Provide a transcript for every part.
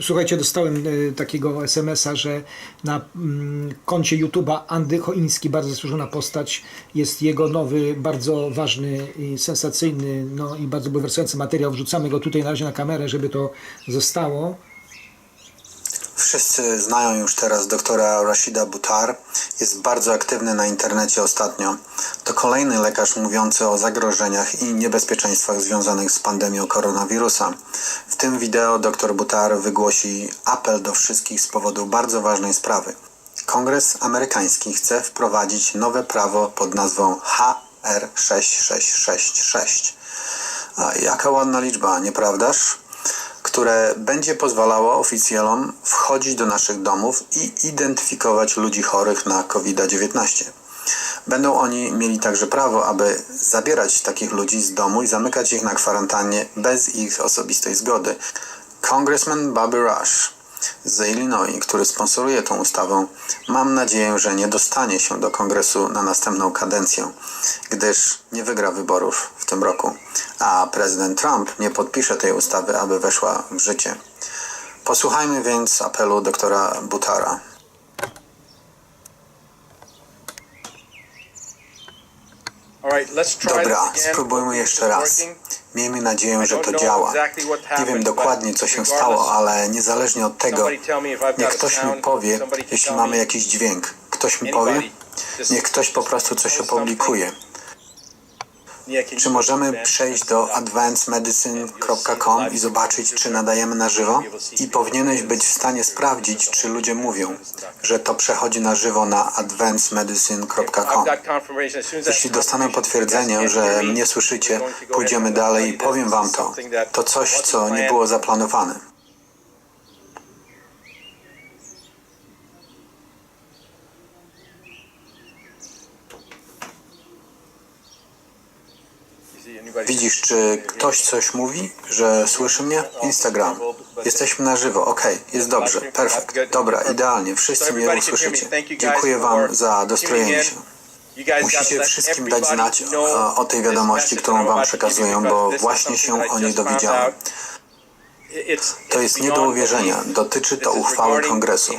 Słuchajcie, dostałem e, takiego SMS-a, że na mm, koncie YouTube'a Andy Choiński, bardzo zasłużona postać, jest jego nowy, bardzo ważny i sensacyjny, no i bardzo bulwersujący materiał. Wrzucamy go tutaj na razie na kamerę, żeby to zostało. Wszyscy znają już teraz doktora Rashida Butar. Jest bardzo aktywny na internecie ostatnio. To kolejny lekarz mówiący o zagrożeniach i niebezpieczeństwach związanych z pandemią koronawirusa. W tym wideo dr Butar wygłosi apel do wszystkich z powodu bardzo ważnej sprawy. Kongres amerykański chce wprowadzić nowe prawo pod nazwą HR6666. A jaka ładna liczba, nieprawdaż? Które będzie pozwalało oficjalom wchodzić do naszych domów i identyfikować ludzi chorych na COVID-19. Będą oni mieli także prawo, aby zabierać takich ludzi z domu i zamykać ich na kwarantannie bez ich osobistej zgody. Congressman Bobby Rush z Illinois, który sponsoruje tą ustawę, mam nadzieję, że nie dostanie się do kongresu na następną kadencję, gdyż nie wygra wyborów w tym roku, a prezydent Trump nie podpisze tej ustawy, aby weszła w życie. Posłuchajmy więc apelu doktora Butara. Dobra, spróbujmy jeszcze raz. Miejmy nadzieję, że to działa. Nie wiem dokładnie, co się stało, ale niezależnie od tego, niech ktoś mi powie, jeśli mamy jakiś dźwięk. Ktoś mi powie? Niech ktoś po prostu coś opublikuje. Czy możemy przejść do advancedmedicine.com i zobaczyć, czy nadajemy na żywo? I powinieneś być w stanie sprawdzić, czy ludzie mówią, że to przechodzi na żywo na advancedmedicine.com. Jeśli dostanę potwierdzenie, że mnie słyszycie, pójdziemy dalej i powiem wam to. To coś, co nie było zaplanowane. Widzisz, czy ktoś coś mówi, że słyszy mnie? Instagram. Jesteśmy na żywo. Okej, jest dobrze. Perfekt. Dobra, idealnie. Wszyscy mnie usłyszycie. Dziękuję wam za dostrojenie się. Musicie wszystkim dać znać o, o tej wiadomości, którą wam przekazują, bo właśnie się o niej dowiedziałem. To jest nie do uwierzenia. Dotyczy to uchwały Kongresu,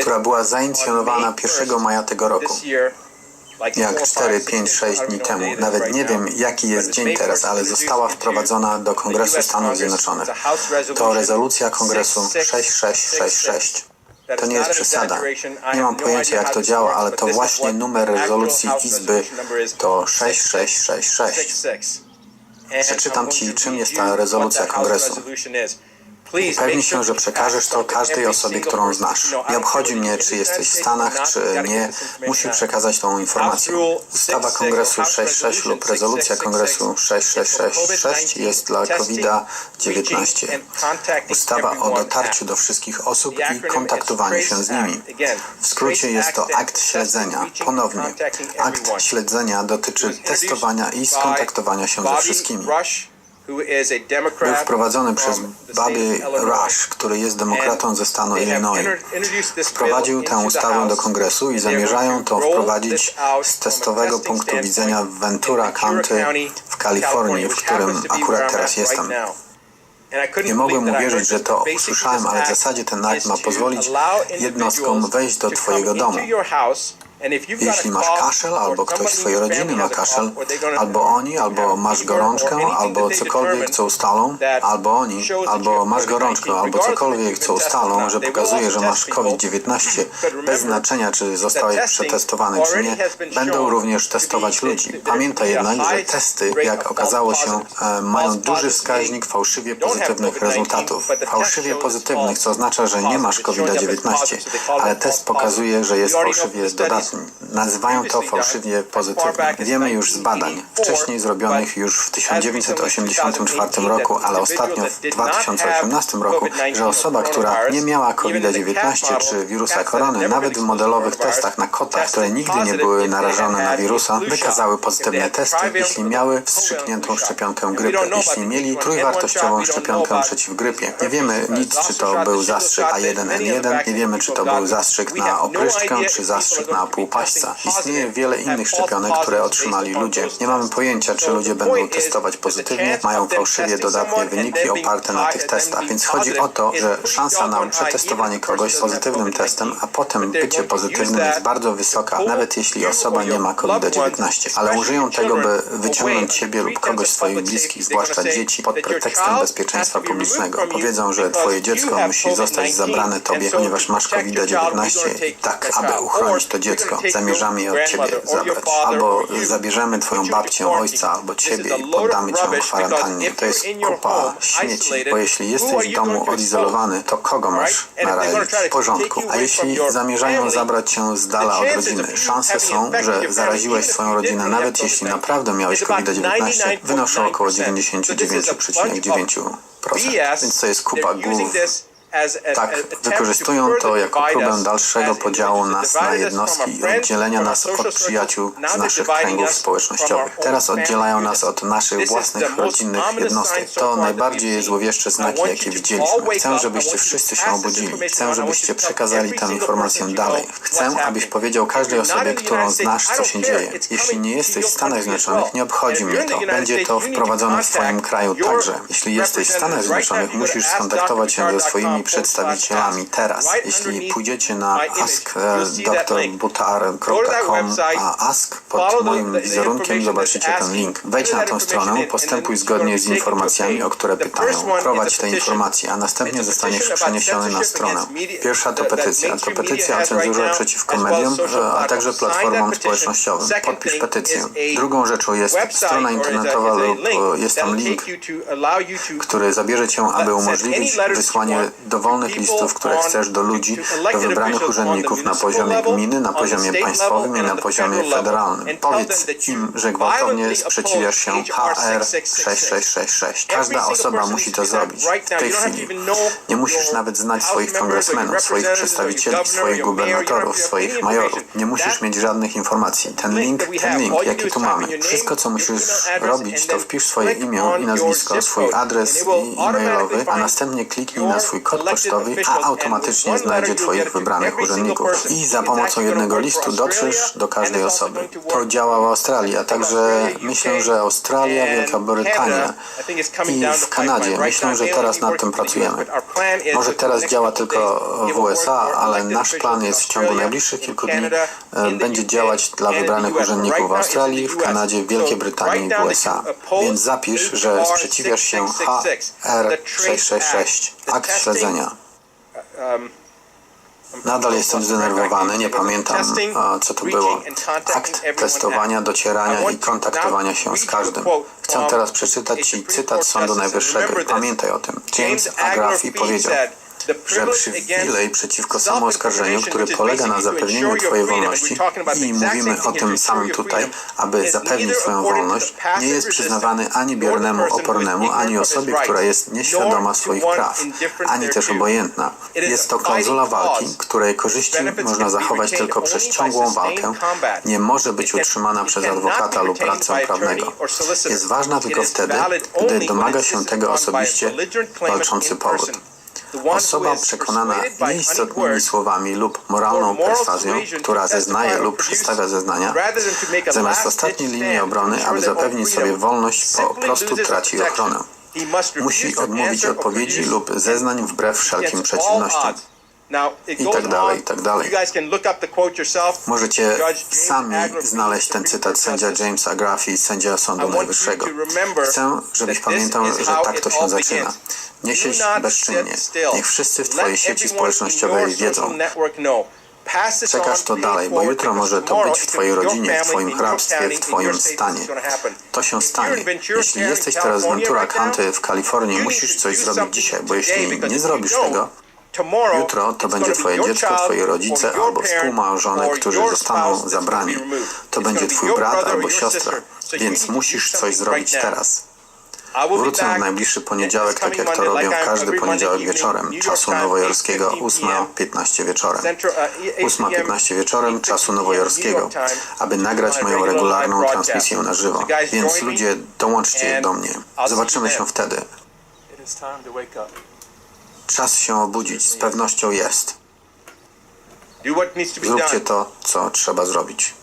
która była zainicjonowana 1 maja tego roku. Jak 4, 5, 6 dni temu. Nawet nie wiem, jaki jest dzień teraz, ale została wprowadzona do Kongresu Stanów Zjednoczonych. To rezolucja Kongresu 6666. To nie jest przesada. Nie mam pojęcia, jak to działa, ale to właśnie numer rezolucji Izby to 6666. Przeczytam Ci, czym jest ta rezolucja Kongresu. Upewnij się, że przekażesz to każdej osobie, którą znasz. Nie obchodzi mnie, czy jesteś w Stanach, czy nie. Musi przekazać tą informację. Ustawa Kongresu 66 lub rezolucja Kongresu 6666 jest dla COVID-19. Ustawa o dotarciu do wszystkich osób i kontaktowaniu się z nimi. W skrócie jest to akt śledzenia. Ponownie, akt śledzenia dotyczy testowania i skontaktowania się ze wszystkimi. Był wprowadzony przez Bobby Rush, który jest demokratą ze stanu Illinois. Wprowadził tę ustawę do kongresu i zamierzają to wprowadzić z testowego punktu widzenia w Ventura County w Kalifornii, w którym akurat teraz jestem. Nie mogłem uwierzyć, że to usłyszałem, ale w zasadzie ten akt ma pozwolić jednostkom wejść do Twojego domu. Jeśli masz kaszel, albo ktoś z Twojej rodziny ma kaszel, albo oni, albo masz gorączkę, albo cokolwiek, co ustalą, albo oni, albo masz gorączkę, albo cokolwiek, co ustalą, że pokazuje, że masz COVID-19, bez znaczenia, czy zostałeś przetestowany, czy nie, będą również testować ludzi. Pamiętaj jednak, że testy, jak okazało się, e, mają duży wskaźnik fałszywie pozytywnych rezultatów. Fałszywie pozytywnych, co oznacza, że nie masz COVID-19, ale test pokazuje, że jest fałszywie dodatni. Nazywają to fałszywie pozytywnym. Wiemy już z badań, wcześniej zrobionych już w 1984 roku, ale ostatnio w 2018 roku, że osoba, która nie miała COVID-19 czy wirusa korony, nawet w modelowych testach na kotach, które nigdy nie były narażone na wirusa, wykazały pozytywne testy, jeśli miały wstrzykniętą szczepionkę grypy, jeśli mieli trójwartościową szczepionkę przeciw grypie. Nie wiemy nic, czy to był zastrzyk A1N1, nie wiemy, czy to był zastrzyk na opryszczkę, czy zastrzyk na półpaśca. Istnieje wiele innych szczepionek, które otrzymali ludzie. Nie mamy pojęcia, czy ludzie będą testować pozytywnie, mają fałszywie dodatnie wyniki oparte na tych testach. Więc chodzi o to, że szansa na przetestowanie kogoś z pozytywnym testem, a potem bycie pozytywnym jest bardzo wysoka, nawet jeśli osoba nie ma COVID-19. Ale użyją tego, by wyciągnąć siebie lub kogoś swoich bliskich, zwłaszcza dzieci, pod pretekstem bezpieczeństwa publicznego. Powiedzą, że twoje dziecko musi zostać zabrane tobie, ponieważ masz COVID-19. Tak, aby uchronić to dziecko, zamierzamy je od ciebie zabrać. Albo zabierzemy twoją babcię, ojca albo ciebie i poddamy cię kwarantannie. To jest kupa śmieci, bo jeśli jesteś w domu odizolowany, to kogo masz narazić? W porządku. A jeśli zamierzają zabrać cię z dala od rodziny, szanse są, że zaraziłeś swoją rodzinę, nawet jeśli naprawdę miałeś COVID-19, wynoszą około 99,9%. Więc to jest kupa głów. Tak, wykorzystują to jako próbę dalszego podziału nas na jednostki i oddzielenia nas od przyjaciół z naszych kręgów społecznościowych. Teraz oddzielają nas od naszych własnych rodzinnych jednostek. To najbardziej złowieszcze znaki, jakie widzieliśmy. Chcę, żebyście wszyscy się obudzili. Chcę, żebyście przekazali tę informację dalej. Chcę, abyś powiedział każdej osobie, którą znasz, co się dzieje. Jeśli nie jesteś w Stanach Zjednoczonych, nie obchodzi mnie to. Będzie to wprowadzone w Twoim kraju także. Jeśli jesteś w Stanach Zjednoczonych, musisz skontaktować się ze swoimi przedstawicielami teraz. Jeśli pójdziecie na askdrbutar.com, a ask pod moim wizerunkiem zobaczycie ten link. Wejdź na tę stronę, postępuj zgodnie z informacjami, o które pytają. Prowadź te informacje, a następnie zostaniesz przeniesiony na stronę. Pierwsza to petycja. To petycja o cenzurze przeciwko mediom, a także platformom społecznościowym. Podpisz petycję. Drugą rzeczą jest strona internetowa lub e, jest tam link, który zabierze cię, aby umożliwić wysłanie dowolnych listów, które chcesz do ludzi, do wybranych urzędników na poziomie gminy, na poziomie państwowym i na poziomie federalnym. Powiedz im, że gwałtownie sprzeciwiasz się HR 6666. Każda osoba musi to zrobić. W tej chwili nie musisz nawet znać swoich kongresmenów, swoich przedstawicieli, swoich gubernatorów, swoich majorów. Nie musisz mieć żadnych informacji. Ten link, ten link, jaki tu mamy. Wszystko, co musisz robić, to wpisz swoje imię i nazwisko, swój adres i e-mailowy, a następnie kliknij na swój kod pocztowy, a automatycznie znajdzie Twoich wybranych urzędników. I za pomocą jednego listu dotrzesz do każdej osoby. To działa w Australii, a także myślę, że Australia, Wielka Brytania i w Kanadzie. Myślę, że teraz nad tym pracujemy. Może teraz działa tylko w USA, ale nasz plan jest w ciągu najbliższych kilku dni e, będzie działać dla wybranych urzędników w Australii, w Kanadzie, Wielkiej Brytanii i w USA. Więc zapisz, że sprzeciwiasz się HR666, akt śledzenia. Nadal jestem zdenerwowany, nie pamiętam co to było. Akt testowania, docierania i kontaktowania się z każdym. Chcę teraz przeczytać Ci cytat Sądu Najwyższego pamiętaj o tym. James Agrafi powiedział, że przywilej przeciwko samooskarżeniu, który polega na zapewnieniu Twojej wolności i mówimy o tym samym tutaj, aby zapewnić swoją wolność, nie jest przyznawany ani biernemu opornemu, ani osobie, która jest nieświadoma swoich praw, ani też obojętna. Jest to klauzula walki, której korzyści można zachować tylko przez ciągłą walkę, nie może być utrzymana przez adwokata lub radcę prawnego. Jest ważna tylko wtedy, gdy domaga się tego osobiście walczący powód. Osoba przekonana nieistotnymi słowami lub moralną perswazją, która zeznaje lub przedstawia zeznania, zamiast ostatniej linii obrony, aby zapewnić sobie wolność, po prostu traci ochronę. Musi odmówić odpowiedzi lub zeznań wbrew wszelkim przeciwnościom. I tak dalej, i tak dalej. Możecie sami znaleźć ten cytat sędzia Jamesa Grafi, sędzia Sądu Najwyższego. Chcę, żebyś pamiętał, że tak to się zaczyna. Nie siedź bezczynnie. Niech wszyscy w Twojej sieci społecznościowej wiedzą. Przekaż to dalej, bo jutro może to być w Twojej rodzinie, w Twoim hrabstwie, w Twoim stanie. To się stanie. Jeśli jesteś teraz w Ventura County w Kalifornii, musisz coś zrobić dzisiaj, bo jeśli nie zrobisz tego, Jutro to będzie Twoje dziecko, Twoje rodzice albo współmałżony, którzy zostaną zabrani. To będzie Twój brat albo siostra, więc musisz coś zrobić teraz. Wrócę w najbliższy poniedziałek, tak jak to robię każdy poniedziałek wieczorem, czasu nowojorskiego 8.15 wieczorem. 8.15 wieczorem, czasu nowojorskiego, aby nagrać moją regularną transmisję na żywo. Więc ludzie, dołączcie do mnie. Zobaczymy się wtedy. Czas się obudzić, z pewnością jest. Zróbcie to, co trzeba zrobić.